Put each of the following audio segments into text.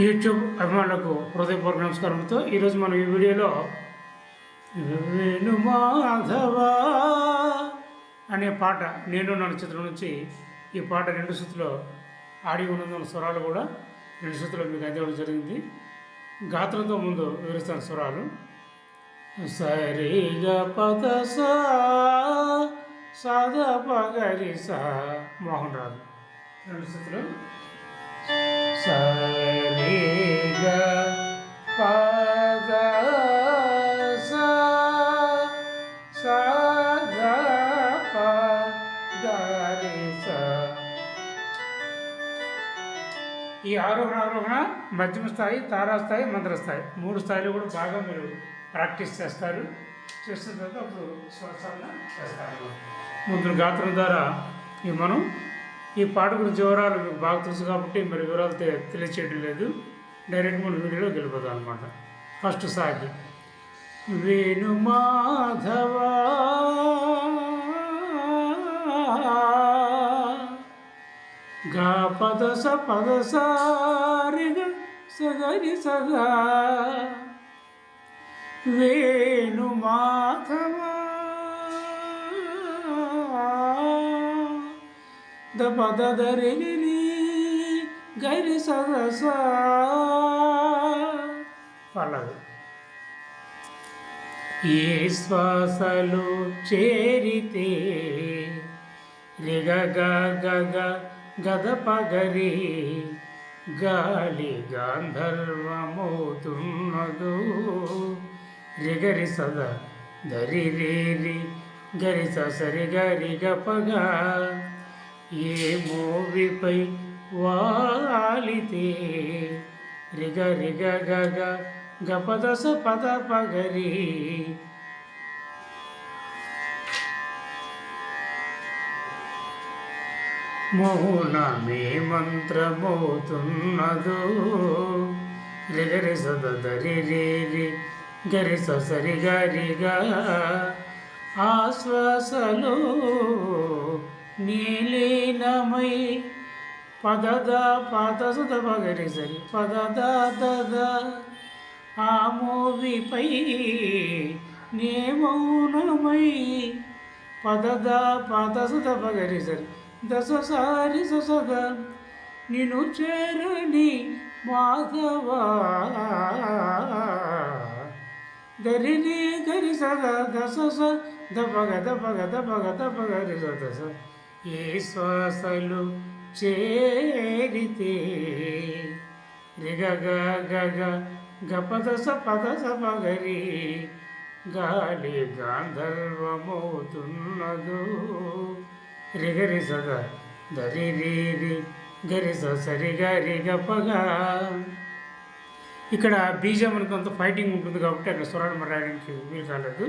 YouTube అభిమానులకు హృదయపూర్వక నమస్కారంతో ఈరోజు మనం ఈ వీడియోలో వేణు మాధవ అనే పాట నేను నన్ను చిత్రం నుంచి ఈ పాట రెండు సుతులో ఆడి ఉన్నందున స్వరాలు కూడా రెండు సుతులో మీకు అందివ్వడం జరిగింది. గాత్రంతో ముందు వివరిస్తాను స్వరాలు. సరిగ పద సా పగరి సా మోహన్ రాజు. రెండు సుతులు సరిగ పద సా సద సా ఈ ఆరోహణ ఆరోహణ మధ్యమ స్థాయి తారాస్థాయి మంత్రస్థాయి మూడు స్థాయిలు కూడా బాగా మీరు ప్రాక్టీస్ చేస్తారు. చేసిన తర్వాత అప్పుడు స్వరసాధన చేస్తారు. ముందు గాత్రం ద్వారా ఈ మనం ఈ పాట గురించి వివరాలు మీకు బాగా తెలుసు కాబట్టి మరి వివరాలు తెలియచేయడం లేదు. డైరెక్ట్ మనం వీడియోలో వెళ్ళిపోతాం అనమాట ఫస్ట్ సాగి. వేణు మాధవా గా పద స పద సారి సగరి సగా వేణు మాధవా ద పద దరి గరి సదస పల్లవి ఏ శ్వాసలు చేరితే రిగ గగ గద పగరి గాలి గాంధర్వమవుతున్నదు రిగరి సద దరి రేరి గరి సరి గరి గపగా ఏ మోవిపై వాలితే రిగ రిగ గగ గపదస పద స పద పగరి మౌనమే మంత్రమవుతున్నదో రిగరి సదరి రేరి గరి సరి గరిగా ఆశ్వాసలో నీలీనమై పదద పద సుత పగరి సరి పదద దద ఆ మూవిపై నే మౌనమై పదద పద సుత పగరి సరి దశ సారి సద నిన్ను చేరని మాధవ దరిని గరి సద దశ స దపగ దపగ దపగ దపగరి సద స ఏ శ్వాసలు చేరితే? రిగ గగ గపద సపద సపగరి గాలి గాంధర్వమవుతున్నదు. రిగరి సద దరి రీరి గరి స సరి గరి గపగా ఇక్కడ బీజం కొంత ఫైటింగ్ ఉంటుంది కాబట్టి అక్కడ స్వరాలు రాయడానికి వీలు కాలేదు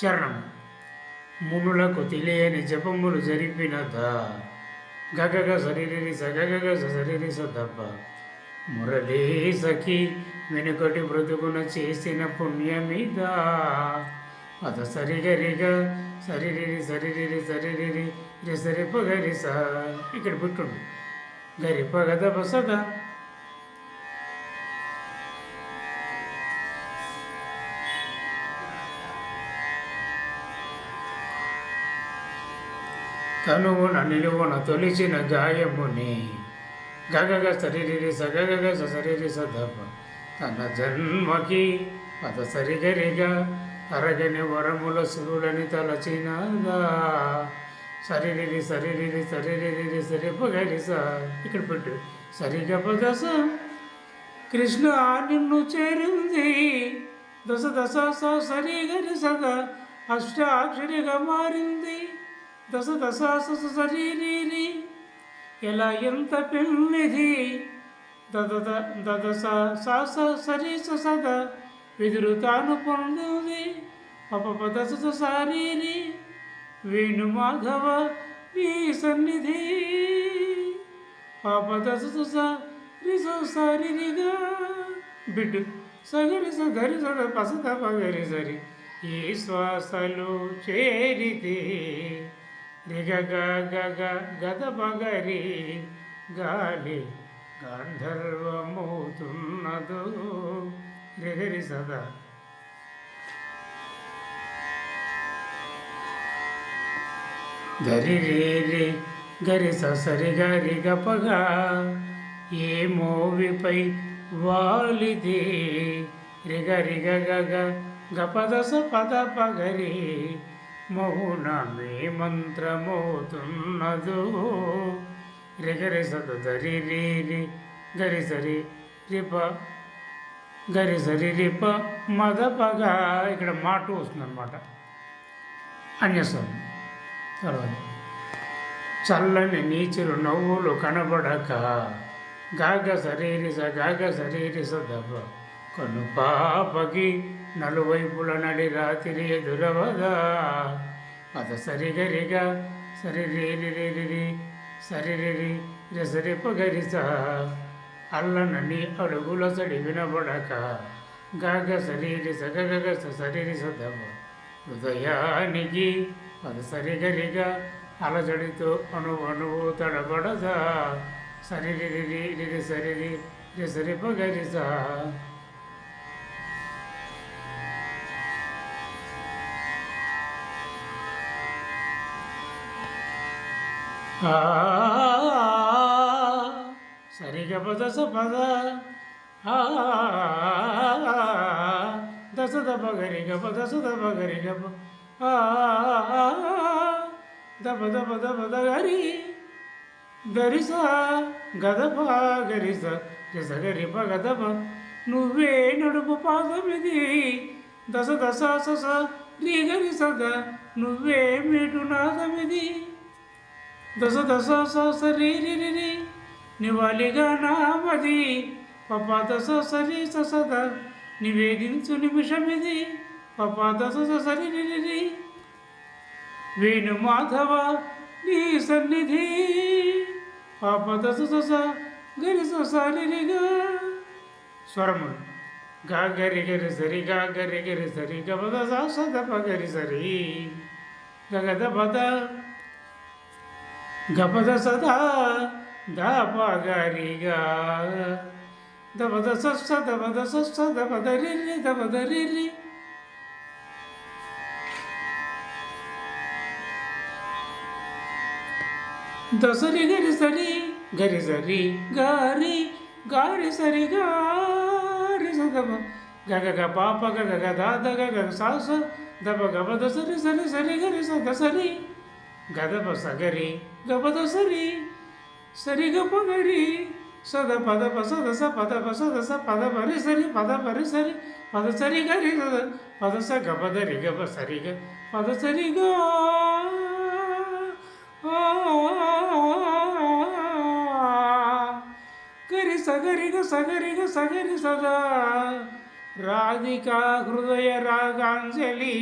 చరణం. మునులకు తెలియని జపములు జరిపినదా గగగ సరిరి సగగగ సరిరి సదప్ప మురళీ సఖి వెనుకటి బ్రతుకున చేసిన పుణ్యమిద అద సరిగరిగ సరిరిరి సరిరిరి సరిరిరి రి సరి పగరి స ఇక్కడ పుట్టుండు గరి పగద బసద. తనువున నిలువున తొలిచిన గాయముని గగగ సరిరి సగగగ సరిరి సదప తన జన్మకి పద సరిగరిగా అరగని వరముల శివులని తలచినగా. సరిరిరి సరిరిరి సరిరిరి సరిపగరి స. ఇక్కడ పెట్టు. సరిగ పదస కృష్ణ నిన్ను చేరింది. దశ దశ సరిగరి సగ. అష్టాక్షరిగా మారింది. దశ దశ స ఎలా ఎంత పెన్నిది దద దద స స సద విదురు తాను పొందింది. పప దశ స సారీరి వేణు మాధవ నీ సన్నిధి. పాప దశ స స బిడ్డు సగరి స గరి సద పసద పగరి సరి ఈ శ్వాసలు చేరితే రిగ గ గ గాలి గాంధర్వమవుతున్నదో రిగరి సదా. గరి రే గరి ససరి గరి గపగా ఏ మోవిపై వాలిది రిగ గగ గపదస పద పగరి మౌనమే మంత్రమవుతున్నదో రిగరి సదు దరి రీరి గరి సరి రిప గరి సరి రిప మదపగా ఇక్కడ మాట వస్తుందన్నమాట. అన్యస్వామి. తర్వాత చల్లని నీచులు నవ్వులు కనబడక గాగ సరీరిస గాగ సరీరిస దెబ్బ కొను పాపకి నలువైపుల నడి రాత్రి ఎదురవగా అత సరిగరిగా సరిరేరి సరిరి రెసరిపగరిస అల్లనని అడుగుల సడి వినబడక. గగ సరిరి గగ సరిరి దెబ్బ హృదయానికి అది సరిగరిగా అలజడితో అణు అణువు తడబడదా. సరిరి సరిరి రెసరిపగరిస సరిగ పద. పద దశ దప గరి గప దశ దప గరి గప దప దప దప ద దరిస గదప గరిస దశ గరిప గదప నువ్వే నడుపు పాదమిది దశ దశ సస రీ గరి సద నువ్వే మీటు నాదమిది దశ దశ స రి రి నివాళిగా నామది. పప దశ సరి సద నివేదించు నిమిషమిది. పప దశ సరి రి రి వేణు మాధవ నీ సన్నిధి. పాప దశ సస గరి సరిగా స్వరములు గా. గరి గరి సరి గా గరి గరి సరి గపద సదప గరి సరి గగద పద గపద సదా దాప గరిగా దపద సస్స దపద సస్స దపద రిరి దపద రిరి దసరి గరి సరి గరి సరి గారి గారి సరి గారి సదప గగ గ పాప గగ గ దాద గగ సాస దప గప దసరి సరి సరి గరి స దసరి గదప సగరి గప దసరి సరి గప గరి సద పద ప సద స పద ప సద స పద పరి సరి పద పరి సరి పద సరి గరి సద పద స గప దరి గప సరి గ పద సరి గా గరి సగరిగ సగరిగ సగరి సదా రాధికా హృదయ రాగాంజలి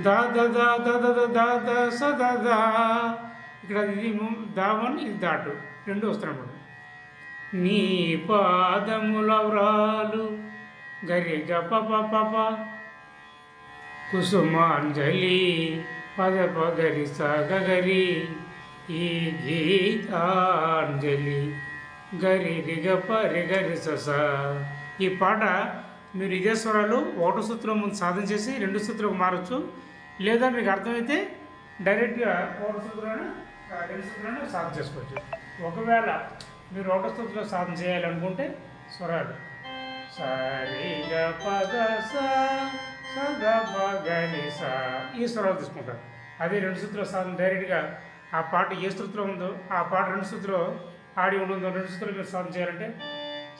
దాద దాద స దా సదా ఇక్కడ ఇది దావన్ ఇది దాటు. రెండు వస్తున్నప్పుడు నీ పాదముల వ్రాలు గరి గప పప కుసుమాంజలి పద పగరి సగరి ఈ గీతాంజలి గరి రిగప రిగరి సస ఈ పాట మీరు ఇదే స్వరాలు ఒకటో సూత్రం ముందు సాధన చేసి రెండు సూత్రం మారచ్చు. లేదా మీకు అర్థమైతే డైరెక్ట్గా ఒకటో సూత్రాన్ని రెండు సూత్రాన్ని సాధన చేసుకోవచ్చు. ఒకవేళ మీరు ఒక సూత్రంలో సాధన చేయాలనుకుంటే స్వరాలు. సరిగ పద స సద ఈ స్వరాలు తీసుకుంటారు. అదే రెండు సూత్రాలు సాధన డైరెక్ట్గా ఆ పాట ఏ సూత్రం ఉందో ఆ పాట రెండు సూత్రం ఆడి ఉంటుందో రెండు సూత్రాలు మీరు సాధన చేయాలంటే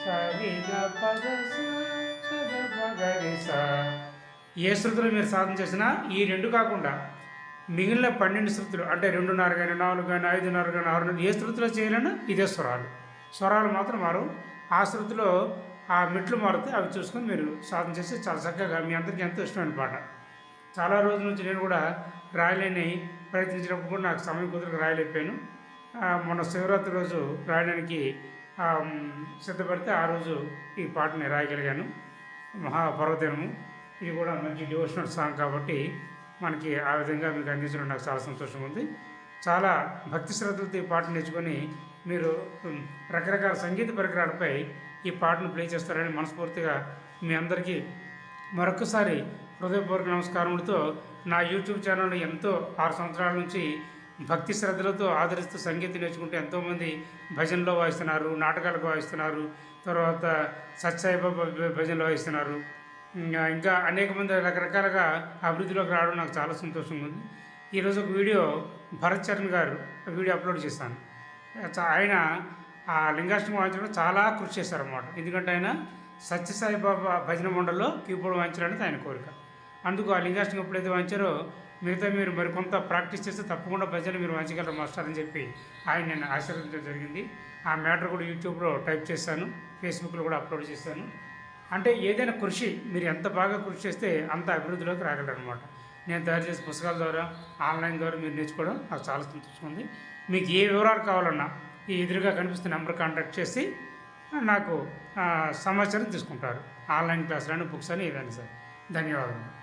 సరిగ పద సా సద ఏ శృతులు మీరు సాధన చేసినా ఈ రెండు కాకుండా మిగిలిన పన్నెండు శృతులు అంటే రెండున్నర కానీ నాలుగు కానీ ఐదున్నర కానీ ఆరున్నర ఏ శృతిలో చేయాలన్నా ఇదే స్వరాలు. స్వరాలు మాత్రం మారు ఆ శృతిలో ఆ మెట్లు మారితే అవి చూసుకొని మీరు సాధన చేస్తే చాలా చక్కగా మీ అందరికీ ఎంతో ఇష్టమైన పాట. చాలా రోజుల నుంచి నేను కూడా రాయలేని ప్రయత్నించినప్పుడు కూడా నాకు సమయం కుదరకు రాయలేకపోయాను. మొన్న శివరాత్రి రోజు రాయడానికి సిద్ధపడితే ఆ రోజు ఈ పాటని రాయగలిగాను. మహాపర్వదినము. ఇది కూడా మంచి డివోషనల్ సాంగ్ కాబట్టి మనకి ఆ విధంగా మీకు అందించడం నాకు చాలా సంతోషంగా ఉంది. చాలా భక్తి శ్రద్ధలతో ఈ పాట నేర్చుకొని మీరు రకరకాల సంగీత పరికరాలపై ఈ పాటను ప్లే చేస్తారని మనస్ఫూర్తిగా మీ అందరికీ మరొకసారి హృదయపూర్వక నమస్కారములతో నా యూట్యూబ్ ఛానల్ ఎంతో ఆరు సంవత్సరాల నుంచి భక్తి శ్రద్ధలతో ఆదరిస్తూ సంగీతం నేర్చుకుంటూ ఎంతోమంది భజనలో వాయిస్తున్నారు నాటకాలకు వాయిస్తున్నారు తర్వాత సత్సాయిబాబా భజనలో వాయిస్తున్నారు. ఇంకా అనేక మంది రకరకాలుగా అభివృద్ధిలోకి రావడం నాకు చాలా సంతోషంగా ఉంది. ఈరోజు ఒక వీడియో భరత్ చరణ్ గారు వీడియో అప్లోడ్ చేశాను. ఆయన ఆ లింగాష్టమి వాయించడం చాలా కృషి చేశారన్నమాట. ఎందుకంటే ఆయన సత్యసాయి బాబా భజన మండలిలో కీబోర్డ్ వాయించాలనేది ఆయన కోరిక. అందుకు ఆ లింగాష్టమి ఎప్పుడైతే వాయించారో మిగతా మీరు మరి కొంత ప్రాక్టీస్ చేస్తే తప్పకుండా భజన మీరు వాయించగలరు మాస్టర్ అని చెప్పి ఆయన నేను ఆశీర్వదించడం జరిగింది. ఆ మ్యాటర్ కూడా యూట్యూబ్లో టైప్ చేశాను. ఫేస్బుక్లో కూడా అప్లోడ్ చేశాను. అంటే ఏదైనా కృషి మీరు ఎంత బాగా కృషి చేస్తే అంత అభివృద్ధిలోకి రాగలరు అనమాట నేను తయారు చేసే పుస్తకాల ద్వారా ఆన్లైన్ ద్వారా మీరు నేర్చుకోవడం నాకు చాలా సంతోషంగా ఉంది. మీకు ఏ వివరాలు కావాలన్నా ఈ ఎదురుగా కనిపిస్తున్న నెంబర్ కాంటాక్ట్ చేసి నాకు సమాచారం తీసుకుంటారు. ఆన్లైన్ క్లాసులని బుక్స్ అని ఏదైనా సరే. ధన్యవాదాలు